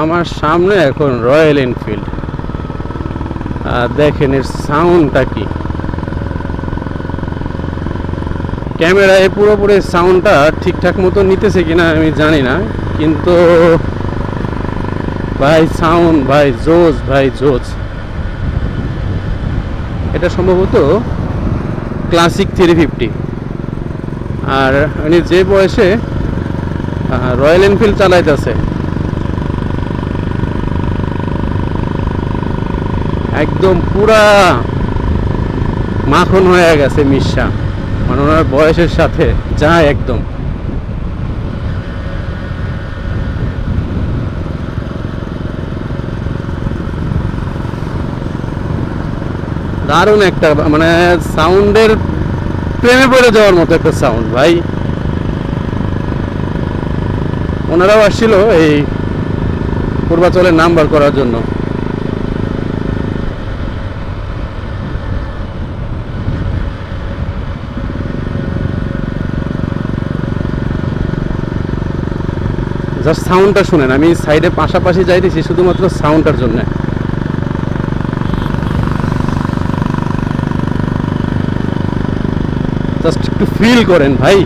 আমার সামনে এখন রয়্যাল এনফিল্ড আর দেখেন এর সাউন্ডটা কি। ক্যামেরায় পুরোপুরি সাউন্ডটা ঠিকঠাক মতো নিতেছে কিনা আমি জানি না, কিন্তু ভাই সাউন্ড ভাই জোজ ভাই জোজ এটা সম্ভবত ক্লাসিক থ্রি ফিফটি আর উনি যে বয়সে রয়্যাল এনফিল্ড চালাইতেছে একদম পুরা মাখন হয়ে গেছে মিশা। মানে ওনার বয়সের সাথে যায় একদম। দারুণ একটা মানে সাউন্ডের প্রেমে পড়ে যাওয়ার মতো একটা সাউন্ড, ভাই। ওনারাও আসছিল এই পূর্বাচলের নাম্বার করার জন্য। জাস্ট সাউন্ডটা শুনেন, আমি সাইডে পাশাপাশি যাই যাইতেছি শুধুমাত্র সাউন্ডটার জন্য। জাস্ট একটু ফিল করেন, ভাই।